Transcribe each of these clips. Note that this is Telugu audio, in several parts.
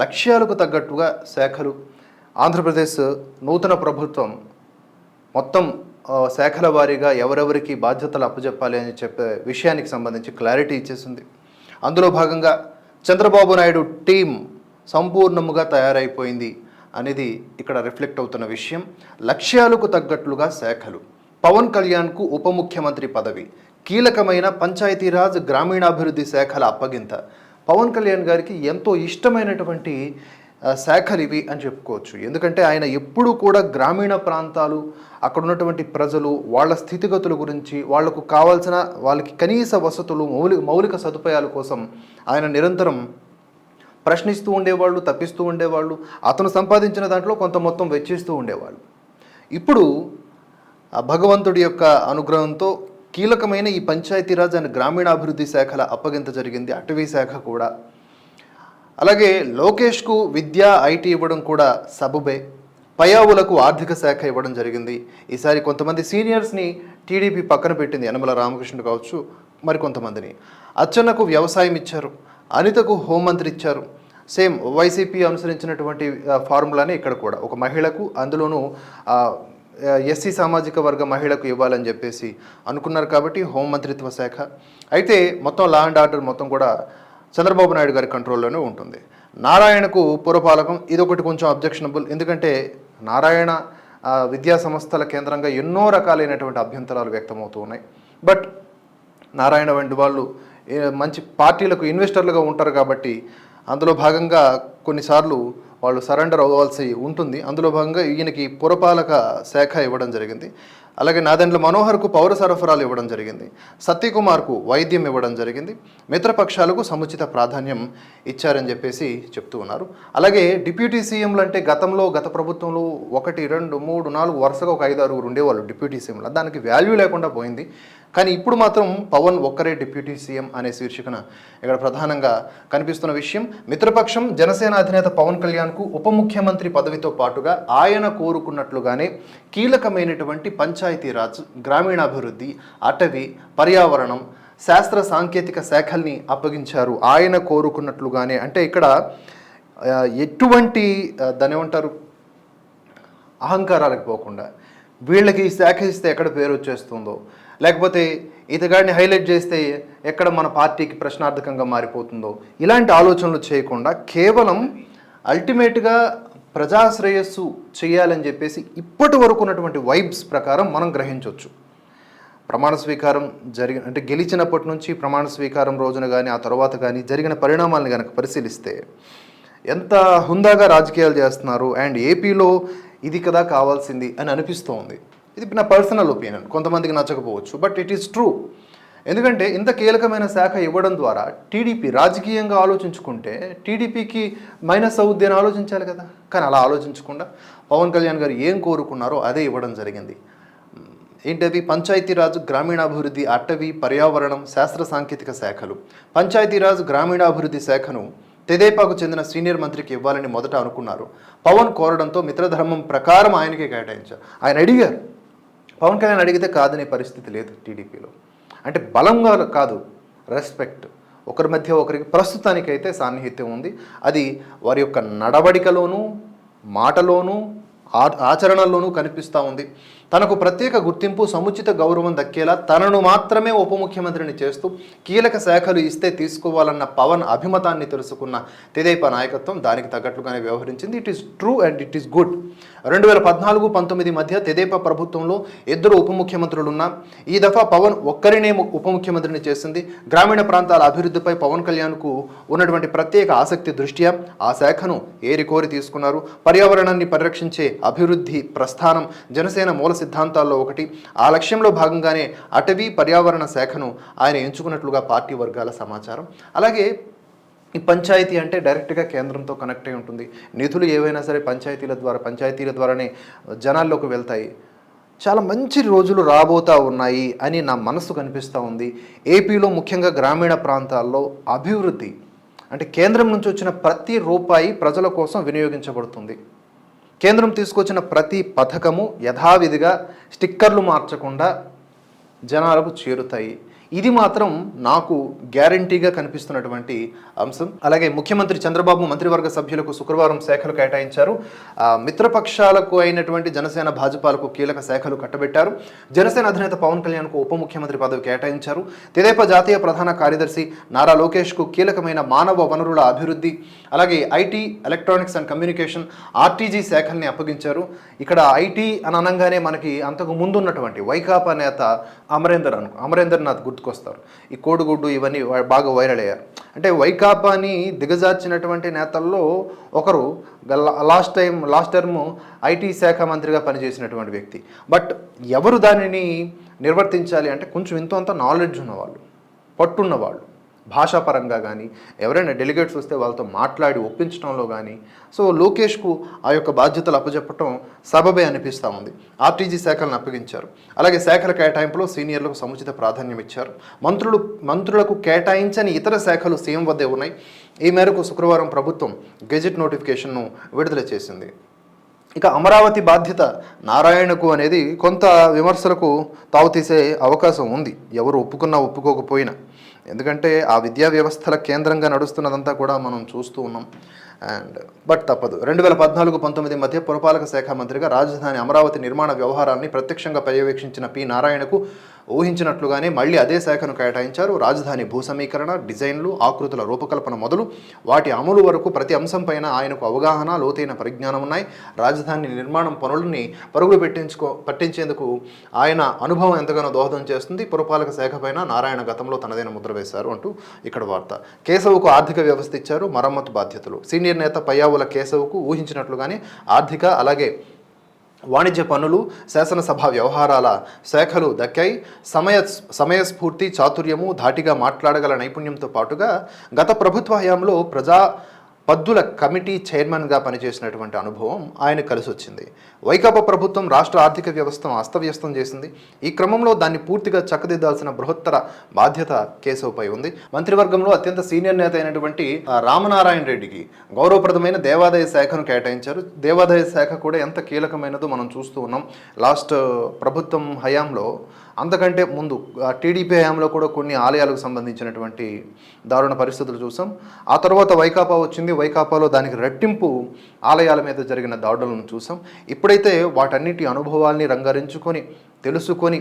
లక్ష్యాలకు తగ్గట్టుగా శాఖలు ఆంధ్రప్రదేశ్ నూతన ప్రభుత్వం మొత్తం శాఖల వారీగా ఎవరెవరికి బాధ్యతలు అప్పచెప్పాలి అని చెప్పే విషయానికి సంబంధించి క్లారిటీ ఇచ్చేసింది. అందులో భాగంగా చంద్రబాబు నాయుడు టీం సంపూర్ణముగా తయారైపోయింది అనేది ఇక్కడ రిఫ్లెక్ట్ అవుతున్న విషయం. లక్ష్యాలకు తగ్గట్లుగా శాఖలు. పవన్ కళ్యాణ్కు ఉప ముఖ్యమంత్రి పదవి. కీలకమైన పంచాయతీరాజ్ గ్రామీణాభివృద్ధి శాఖల అప్పగింత. పవన్ కళ్యాణ్ గారికి ఎంతో ఇష్టమైనటువంటి శాఖలు ఇవి అని చెప్పుకోవచ్చు. ఎందుకంటే ఆయన ఎప్పుడూ కూడా గ్రామీణ ప్రాంతాలు అక్కడ ఉన్నటువంటి ప్రజలు వాళ్ళ స్థితిగతుల గురించి వాళ్ళకు కావాల్సిన వాళ్ళకి కనీస వసతులు మౌలిక మౌలిక సదుపాయాల కోసం ఆయన నిరంతరం ప్రశ్నిస్తూ ఉండేవాళ్ళు తప్పిస్తూ ఉండేవాళ్ళు అతను సంపాదించిన దాంట్లో కొంత మొత్తం వెచ్చిస్తూ ఉండేవాళ్ళు. ఇప్పుడు భగవంతుడి యొక్క అనుగ్రహంతో కీలకమైన ఈ పంచాయతీరాజ్ అండ్ గ్రామీణాభివృద్ధి శాఖల అప్పగింత జరిగింది. అటవీ శాఖ కూడా. అలాగే లోకేష్కు విద్య ఐటీ ఇవ్వడం కూడా సబబే. పయావులకు ఆర్థిక శాఖ ఇవ్వడం జరిగింది. ఈసారి కొంతమంది సీనియర్స్ని టీడీపీ పక్కన పెట్టింది. యనమల రామకృష్ణుడు కావచ్చు మరికొంతమందిని అచ్చన్నకు వ్యవసాయం ఇచ్చారు. అనితకు హోంమంత్రి ఇచ్చారు. సేమ్ వైసీపీ అనుసరించినటువంటి ఫార్ములానే ఇక్కడ కూడా. ఒక మహిళకు అందులోనూ ఎస్సీ సామాజిక వర్గ మహిళకు ఇవ్వాలని చెప్పేసి అనుకున్నారు కాబట్టి హోంమంత్రిత్వ శాఖ. అయితే మొత్తం లా అండ్ ఆర్డర్ మొత్తం కూడా చంద్రబాబు నాయుడు గారి కంట్రోల్లోనే ఉంటుంది. నారాయణకు పురపాలకం ఇదొకటి కొంచెం అబ్జెక్షనబుల్ ఎందుకంటే నారాయణ విద్యా సంస్థల కేంద్రంగా ఎన్నో రకాలైనటువంటి అభ్యంతరాలు వ్యక్తమవుతూ ఉన్నాయి. బట్ నారాయణ వంటి వాళ్ళు మంచి పార్టీలకు ఇన్వెస్టర్లుగా ఉంటారు కాబట్టి అందులో భాగంగా కొన్నిసార్లు వాళ్ళు సరెండర్ అవ్వాల్సి ఉంటుంది. అందులో భాగంగా ఈయనకి పురపాలక శాఖ ఇవ్వడం జరిగింది. అలాగే నాదెండ్ల మనోహర్కు పౌర సరఫరాలు ఇవ్వడం జరిగింది. సత్యకుమార్కు వైద్యం ఇవ్వడం జరిగింది. మిత్రపక్షాలకు సముచిత ప్రాధాన్యం ఇచ్చారని చెప్పేసి చెప్తూ ఉన్నారు. అలాగే డిప్యూటీ సీఎంలు అంటే గతంలో గత ప్రభుత్వంలో ఒకటి రెండు మూడు నాలుగు వరుసగా ఒక ఐదు ఆరుగురు ఉండేవాళ్ళు డిప్యూటీ సీఎంలు. దానికి వాల్యూ లేకుండా పోయింది. కానీ ఇప్పుడు మాత్రం పవన్ ఒక్కరే డిప్యూటీ సీఎం అనే శీర్షికన ఇక్కడ ప్రధానంగా కనిపిస్తున్న విషయం మిత్రపక్షం జనసేన అధినేత పవన్ కళ్యాణ్కు ఉప ముఖ్యమంత్రి పదవితో పాటుగా ఆయన కోరుకున్నట్లుగానే కీలకమైనటువంటి పంచాయతీరాజ్ గ్రామీణాభివృద్ధి అటవీ పర్యావరణం శాస్త్ర సాంకేతిక శాఖల్ని అప్పగించారు. ఆయన కోరుకున్నట్లుగానే అంటే ఇక్కడ ఎటువంటి దాని ఏమంటారు అహంకారాలకు పోకుండా వీళ్ళకి ఈ శాఖ ఇస్తే ఎక్కడ పేరు వచ్చేస్తుందో లేకపోతే ఇతగాడిని హైలైట్ చేస్తే ఎక్కడ మన పార్టీకి ప్రశ్నార్థకంగా మారిపోతుందో? ఇలాంటి ఆలోచనలు చేయకుండా కేవలం అల్టిమేట్గా ప్రజాశ్రేయస్సు చేయాలని చెప్పేసి ఇప్పటి వరకు ఉన్నటువంటి వైబ్స్ ప్రకారం మనం గ్రహించవచ్చు ప్రమాణ స్వీకారం జరిగిన అంటే గెలిచినప్పటి నుంచి ప్రమాణ స్వీకారం రోజున కానీ ఆ తర్వాత కానీ జరిగిన పరిణామాలను కనుక పరిశీలిస్తే ఎంత హుందాగా రాజకీయాలు చేస్తున్నారు? అండ్ ఏపీలో ఇది కదా కావాల్సింది అని అనిపిస్తోంది. ఇది నా పర్సనల్ ఒపీనియన్ కొంతమందికి నచ్చకపోవచ్చు బట్ ఇట్ ఈస్ ట్రూ ఎందుకంటే ఇంత కీలకమైన శాఖ ఇవ్వడం ద్వారా టీడీపీ రాజకీయంగా ఆలోచించుకుంటే టీడీపీకి మైనస్ అవుద్ది అని ఆలోచించాలి కదా. కానీ అలా ఆలోచించకుండా పవన్ కళ్యాణ్ గారు ఏం కోరుకున్నారో అదే ఇవ్వడం జరిగింది. ఏంటది? పంచాయతీరాజ్ గ్రామీణాభివృద్ధి అటవీ పర్యావరణం శాస్త్ర సాంకేతిక శాఖలు. పంచాయతీరాజ్ గ్రామీణాభివృద్ధి శాఖను తెదేపాకు చెందిన సీనియర్ మంత్రికి ఇవ్వాలని మొదట అనుకున్నారు. పవన్ కోరడంతో మిత్రధర్మం ప్రకారం ఆయనకే కేటాయించారు. ఆయన అడిగారు పవన్ కళ్యాణ్ అడిగితే కాదనే పరిస్థితి లేదు టీడీపీలో. అంటే బలంగా కాదు రెస్పెక్ట్ ఒకరి మధ్య ఒకరికి ప్రస్తుతానికైతే సాన్నిహిత్యం ఉంది. అది వారి యొక్క నడవడికలోనూ మాటలోనూ ఆ- ఆచరణలోనూ కనిపిస్తూ ఉంది. తనకు ప్రత్యేక గుర్తింపు సముచిత గౌరవం దక్కేలా తనను మాత్రమే ఉప ముఖ్యమంత్రిని చేస్తూ కీలక శాఖలు ఇస్తే తీసుకోవాలన్న పవన్ అభిమతాన్ని తెలుసుకున్న తెదేపా నాయకత్వం దానికి తగ్గట్లుగానే వ్యవహరించింది. It is true and it is good రెండు వేల పద్నాలుగు పంతొమ్మిది మధ్య తెదేపా ప్రభుత్వంలో ఇద్దరు ఉప ముఖ్యమంత్రులున్నా ఈ దఫా పవన్ ఒక్కరినే ఉప ముఖ్యమంత్రిని చేసింది. గ్రామీణ ప్రాంతాల అభివృద్ధిపై పవన్ కళ్యాణ్కు ఉన్నటువంటి ప్రత్యేక ఆసక్తి దృష్ట్యా ఆ శాఖను ఏరికోరి తీసుకున్నారు. పర్యావరణాన్ని పరిరక్షించే అభివృద్ధి ప్రస్థానం జనసేన మూల సిద్ధాంతాల్లో ఒకటి. ఆ లక్ష్యంలో భాగంగానే అటవీ పర్యావరణ శాఖను ఆయన ఎంచుకున్నట్లుగా పార్టీ వర్గాల సమాచారం. అలాగే ఈ పంచాయతీ అంటే డైరెక్ట్గా కేంద్రంతో కనెక్ట్ అయి ఉంటుంది. నిధులు ఏవైనా సరే పంచాయతీల ద్వారా పంచాయతీల ద్వారానే జనాల్లోకి వెళ్తాయి. చాలా మంచి రోజులు రాబోతా ఉన్నాయి అని నా మనసు కనిపిస్తూ ఉంది. ఏపీలో ముఖ్యంగా గ్రామీణ ప్రాంతాల్లో అభివృద్ధి అంటే కేంద్రం నుంచి వచ్చిన ప్రతి రూపాయి ప్రజల కోసం వినియోగించబడుతుంది. కేంద్రం తీసుకొచ్చిన ప్రతి పథకము యథావిధిగా స్టిక్కర్లు మార్చకుండా జనాలకు చేరుతాయి. ఇది మాత్రం నాకు గ్యారంటీగా కనిపిస్తున్నటువంటి అంశం. అలాగే ముఖ్యమంత్రి చంద్రబాబు మంత్రివర్గ సభ్యులకు శుక్రవారం శాఖలు కేటాయించారు. మిత్రపక్షాలకు అయినటువంటి జనసేన భాజపాలకు కీలక శాఖలు కట్టబెట్టారు. జనసేన అధినేత పవన్ కళ్యాణ్కు ఉప ముఖ్యమంత్రి పదవి కేటాయించారు. తెదేపా జాతీయ ప్రధాన కార్యదర్శి నారా లోకేష్కు కీలకమైన మానవ వనరుల అభివృద్ధి అలాగే IT electronics and communication RTG శాఖల్ని అప్పగించారు. ఇక్కడ ఐటీ అని అనగానే మనకి అంతకు ముందు ఉన్నటువంటి వైకాపా నేత అమరేందర్ అను అమరేందర్ నాథ్ గుర్తుకొస్తారు. ఈ కోడిగుడ్డు ఇవన్నీ బాగా వైరల్ అయ్యారు అంటే వైకాపాని దిగజార్చినటువంటి నేతల్లో ఒకరు last time last term IT శాఖ మంత్రిగా పనిచేసినటువంటి వ్యక్తి. బట్ ఎవరు దానిని నిర్వర్తించాలి అంటే కొంచెం ఇంతో అంత నాలెడ్జ్ ఉన్నవాళ్ళు పట్టున్నవాళ్ళు. భాషాపరంగా కానీ ఎవరైనా డెలిగేట్స్ వస్తే వాళ్ళతో మాట్లాడి ఒప్పించడంలో కానీ సో లోకేష్కు ఆ యొక్క బాధ్యతలు అప్పచెప్పడం సబబే అనిపిస్తూ ఉంది. ఆర్టీజీ శాఖలను అప్పగించారు. అలాగే శాఖల కేటాయింపులో సీనియర్లకు సముచిత ప్రాధాన్యం ఇచ్చారు. మంత్రులు మంత్రులకు కేటాయించని ఇతర శాఖలు సీఎం వద్దే ఉన్నాయి. ఈ మేరకు శుక్రవారం ప్రభుత్వం గెజెట్ నోటిఫికేషన్ను విడుదల చేసింది. ఇక అమరావతి బాధ్యత నారాయణకు అనేది కొంత విమర్శలకు తావుతీసే అవకాశం ఉంది. ఎవరు ఒప్పుకున్నా ఒప్పుకోకపోయినా. ఎందుకంటే ఆ విద్యా వ్యవస్థల కేంద్రంగా నడుస్తున్నదంతా కూడా మనం చూస్తూ ఉన్నాం. అండ్ బట్ తప్పదు. రెండు వేల పద్నాలుగు పంతొమ్మిది మధ్య పురపాలక శాఖ మంత్రిగా రాజధాని అమరావతి నిర్మాణ వ్యవహారాన్ని ప్రత్యక్షంగా పర్యవేక్షించిన పి. నారాయణకు ఊహించినట్లుగానే మళ్ళీ అదే శాఖను కేటాయించారు. రాజధాని భూ సమీకరణ డిజైన్లు ఆకృతుల రూపకల్పన మొదలు వాటి అమలు వరకు ప్రతి అంశంపైన ఆయనకు అవగాహన లోతైన పరిజ్ఞానం ఉన్నాయి. రాజధాని నిర్మాణం పనులని పరుగులు పెట్టించుకో పట్టించేందుకు ఆయన అనుభవం ఎంతగానో దోహదం చేస్తుంది. పురపాలక శాఖ పైన నారాయణ గతంలో తనదైన ముద్ర వేశారు అంటూ ఇక్కడ వార్త. కేశవుకు ఆర్థిక వ్యవస్థ ఇచ్చారు మరమ్మతు బాధ్యతలు. సీనియర్ నేత పయ్యావుల కేశవుకు ఊహించినట్లుగానే ఆర్థిక అలాగే వాణిజ్య పనులు శాసనసభ వ్యవహారాల శాఖలు దక్కాయి. సమయ సమయస్ఫూర్తి చాతుర్యము ధాటిగా మాట్లాడగల నైపుణ్యంతో పాటుగా గత ప్రభుత్వ హయాంలో ప్రజా పద్దుల కమిటీ చైర్మన్గా పనిచేసినటువంటి అనుభవం ఆయన కలిసి వచ్చింది వైకాపా ప్రభుత్వం రాష్ట్ర ఆర్థిక వ్యవస్థను అస్తవ్యస్తం చేసింది. ఈ క్రమంలో దాన్ని పూర్తిగా చక్కదిద్దాల్సిన బృహత్తర బాధ్యత కేశవ్పై ఉంది. మంత్రివర్గంలో అత్యంత సీనియర్ నేత అయినటువంటి రామనారాయణ రెడ్డికి గౌరవప్రదమైన దేవాదాయ శాఖను కేటాయించారు. దేవాదాయ శాఖ కూడా ఎంత కీలకమైనదో మనం చూస్తూ ఉన్నాం. లాస్ట్ ప్రభుత్వం హయాంలో అంతకంటే ముందు టీడీపీ హయాంలో కూడా కొన్ని ఆలయాలకు సంబంధించినటువంటి దారుణ పరిస్థితులు చూసాం. ఆ తర్వాత వైకాపా వచ్చింది. వైకాపాలో దానికి రెట్టింపు ఆలయాల మీద జరిగిన దాడులను చూసాం. ఇప్పుడైతే వాటన్నిటి అనుభవాల్ని రంగరించుకొని తెలుసుకొని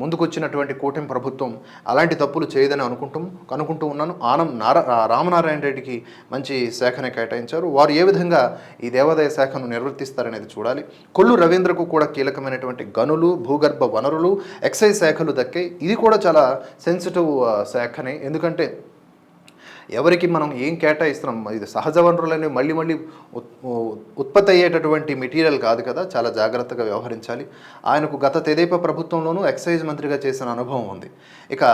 ముందుకొచ్చినటువంటి కూటమి ప్రభుత్వం అలాంటి తప్పులు చేయదని అనుకుంటాం అనుకుంటూ ఉన్నాను. ఆనం నారా రామనారాయణ రెడ్డికి మంచి శాఖనే కేటాయించారు. వారు ఏ విధంగా ఈ దేవాదాయ శాఖను నిర్వర్తిస్తారనేది చూడాలి. కొల్లు రవీంద్రకు కూడా కీలకమైనటువంటి గనులు భూగర్భ వనరులు ఎక్సైజ్ శాఖలు దక్కాయి. ఇది కూడా చాలా సెన్సిటివ్ శాఖనే. ఎందుకంటే ఎవరికి మనం ఏం కేటాయిస్తున్నాం? ఇది సహజ వనరులనే మళ్ళీ మళ్ళీ ఉత్పత్తి అయ్యేటటువంటి మెటీరియల్ కాదు కదా? చాలా జాగ్రత్తగా వ్యవహరించాలి. ఆయనకు గత తెదేప ప్రభుత్వంలోనూ ఎక్సైజ్ మంత్రిగా చేసిన అనుభవం ఉంది. ఇక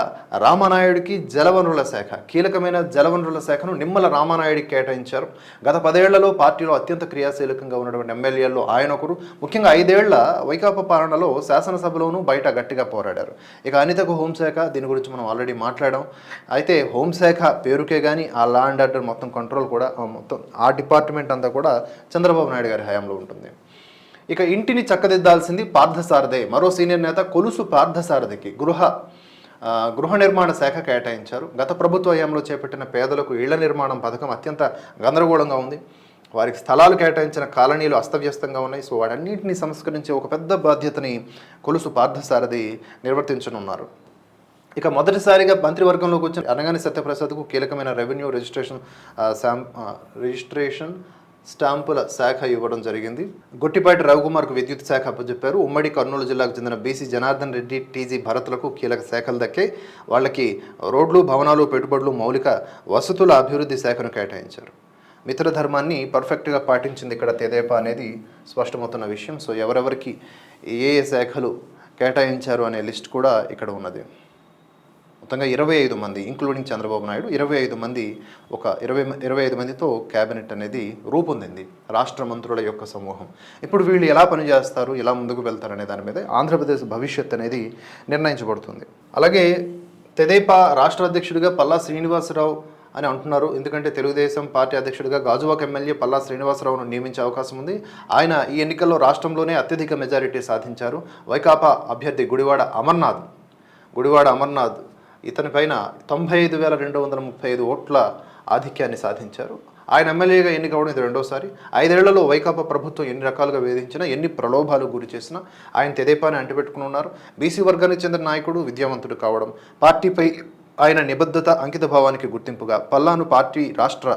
రామానాయుడికి జలవనరుల శాఖ కీలకమైన జలవనరుల శాఖను నిమ్మల రామానాయుడికి కేటాయించారు. గత పదేళ్ళలో పార్టీలో అత్యంత క్రియాశీలకంగా ఉన్నటువంటి ఎమ్మెల్యేల్లో ఆయన ఒకరు. ముఖ్యంగా ఐదేళ్ళ వైకాపా పాలనలో శాసనసభలోనూ బయట గట్టిగా పోరాడారు. ఇక అనితకు హోంశాఖ దీని గురించి మనం ఆల్రెడీ మాట్లాడాం. అయితే హోంశాఖ పేరుకే కానీ ఆ లా అండ్ ఆర్డర్ మొత్తం కంట్రోల్ కూడా మొత్తం ఆ డిపార్ట్మెంట్ అంతా కూడా చంద్రబాబు నాయుడు గారి హయాంలో ఉంటుంది. ఇక ఇంటిని చక్కదిద్దాల్సింది పార్థసారథే. మరో సీనియర్ నేత కొలుసు పార్థసారథికి గృహ గృహ నిర్మాణ శాఖ కేటాయించారు. గత ప్రభుత్వ హయాంలో చేపట్టిన పేదలకు ఇళ్ళ నిర్మాణం పథకం అత్యంత గందరగోళంగా ఉంది. వారికి స్థలాలు కేటాయించిన కాలనీలు అస్తవ్యస్తంగా ఉన్నాయి. సో వాటన్నింటినీ సంస్కరించే ఒక పెద్ద బాధ్యతని కొలుసు పార్థసారథి నిర్వర్తించనున్నారు. ఇక మొదటిసారిగా మంత్రివర్గంలోకి వచ్చిన అనగాని సత్యప్రసాద్కు కీలకమైన రెవెన్యూ రిజిస్ట్రేషన్ శాం రిజిస్ట్రేషన్ స్టాంపుల శాఖ ఇవ్వడం జరిగింది. గొట్టిపాటి రవికుమార్కు విద్యుత్ శాఖ అప్పచెప్పారు ఉమ్మడి కర్నూలు జిల్లాకు చెందిన బీసీ జనార్దన్ రెడ్డి టీజీ భరత్లకు కీలక శాఖలు దక్కే వాళ్ళకి రోడ్లు భవనాలు పెట్టుబడులు మౌలిక వసతుల అభివృద్ధి శాఖను కేటాయించారు. మిత్ర ధర్మాన్ని పర్ఫెక్ట్గా పాటించింది ఇక్కడ తెదేప అనేది స్పష్టమవుతున్న విషయం. సో ఎవరెవరికి ఏ ఏ శాఖలు కేటాయించారు అనే లిస్ట్ కూడా ఇక్కడ ఉన్నది. మొత్తంగా ఇరవై ఐదు మంది ఇంక్లూడింగ్ చంద్రబాబు నాయుడు ఇరవై ఐదు మంది ఒక ఇరవై ఇరవై ఐదు మందితో క్యాబినెట్ అనేది రూపొందింది రాష్ట్ర మంత్రుల యొక్క సమూహం. ఇప్పుడు వీళ్ళు ఎలా పనిచేస్తారు ఎలా ముందుకు వెళ్తారనే దాని మీద ఆంధ్రప్రదేశ్ భవిష్యత్ అనేది నిర్ణయించబడుతుంది. అలాగే తెదేపా రాష్ట్ర అధ్యక్షుడిగా పల్లా శ్రీనివాసరావు అని అంటున్నారు. ఎందుకంటే తెలుగుదేశం పార్టీ అధ్యక్షుడిగా గాజువాక ఎమ్మెల్యే పల్లా శ్రీనివాసరావును నియమించే అవకాశం ఉంది. ఆయన ఈ ఎన్నికల్లో రాష్ట్రంలోనే అత్యధిక మెజారిటీ సాధించారు. వైకాపా అభ్యర్థి గుడివాడ అమర్నాథ్ గుడివాడ అమర్నాథ్ ఇతని పైన తొంభై ఐదు వేల రెండు వందల ముప్పై ఐదు ఓట్ల ఆధిక్యాన్ని సాధించారు. ఆయన ఎమ్మెల్యేగా ఎన్నికవడం ఇది రెండోసారి. ఐదేళ్ళలో వైకాపా ప్రభుత్వం ఎన్ని రకాలుగా వేధించినా ఎన్ని ప్రలోభాలు గురి చేసినా ఆయన తెదేపాని అంటిపెట్టుకుని ఉన్నారు. బీసీ వర్గానికి చెందిన నాయకుడు విద్యావంతుడు కావడం పార్టీపై ఆయన నిబద్ధత అంకిత భావానికి గుర్తింపుగా పల్లాను పార్టీ రాష్ట్ర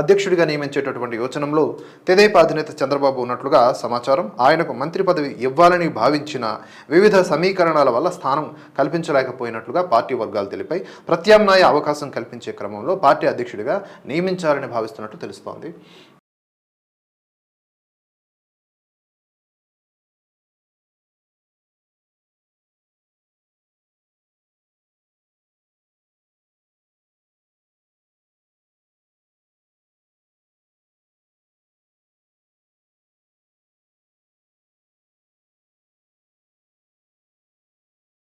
అధ్యక్షుడిగా నియమించేటటువంటి యోచనంలో తెదేపా అధినేత చంద్రబాబు ఉన్నట్లుగా సమాచారం. ఆయనకు మంత్రి పదవి ఇవ్వాలని భావించిన వివిధ సమీకరణాల వల్ల స్థానం కల్పించలేకపోయినట్లుగా పార్టీ వర్గాలు తెలిపాయి. ప్రత్యామ్నాయ అవకాశం కల్పించే క్రమంలో పార్టీ అధ్యక్షుడిగా నియమించాలని భావిస్తున్నట్టు తెలుస్తోంది.